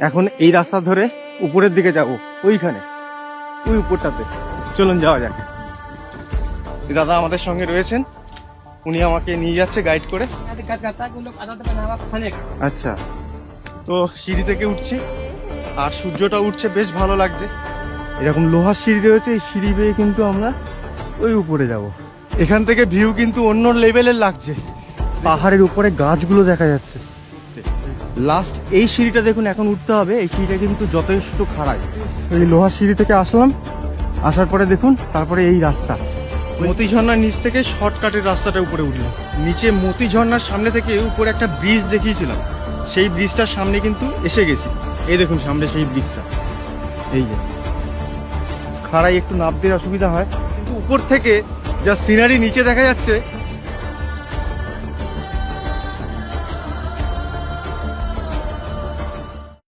এখন এই রাস্তা ধরে উপরের দিকে যাব, ওইখানে, ওই উপরটাতে। চলুন, যাওয়া যাক। দাদা আমাদের সঙ্গে রয়েছেন। উনি আমাকে নিয়ে যাচ্ছে গাইড করে। আচ্ছা। তো সিঁড়ি থেকে উঠছি, আর সূর্যটা উঠছে, বেশ ভালো লাগছে। এরকম লোহার সিঁড়ি রয়েছে, এই সিঁড়ি বেয়ে কিন্তু আমরা ওই উপরে যাব। এখান থেকে ভিউ কিন্তু অন্য লেভেলের লাগছে। পাহাড়ের উপরে গাছগুলো দেখা যাচ্ছে। লাস্ট এই সিঁড়িটা দেখুন, এখন উঠতে হবে। এই সিঁড়িটা কিন্তু যথেষ্ট খাড়াই। এই লোহার সিঁড়ি থেকে আসলাম। আসার পরে দেখুন, তারপরে এই রাস্তা। মতি ঝর্ণার নিচ থেকে শর্টকাটের রাস্তাটা উপরে উঠলাম নিচে মতি ঝর্ণার সামনে থেকে উপরে একটা ব্রিজ দেখিয়েছিলাম। সেই ব্রিজটার সামনে কিন্তু এসে গেছি। এই দেখুন, সামনে সেই ব্রিজটা। এই যে। খাড়াই একটু নামতে অসুবিধা হয়। কিন্তু উপর থেকে যা সিনারি নিচে দেখা যাচ্ছে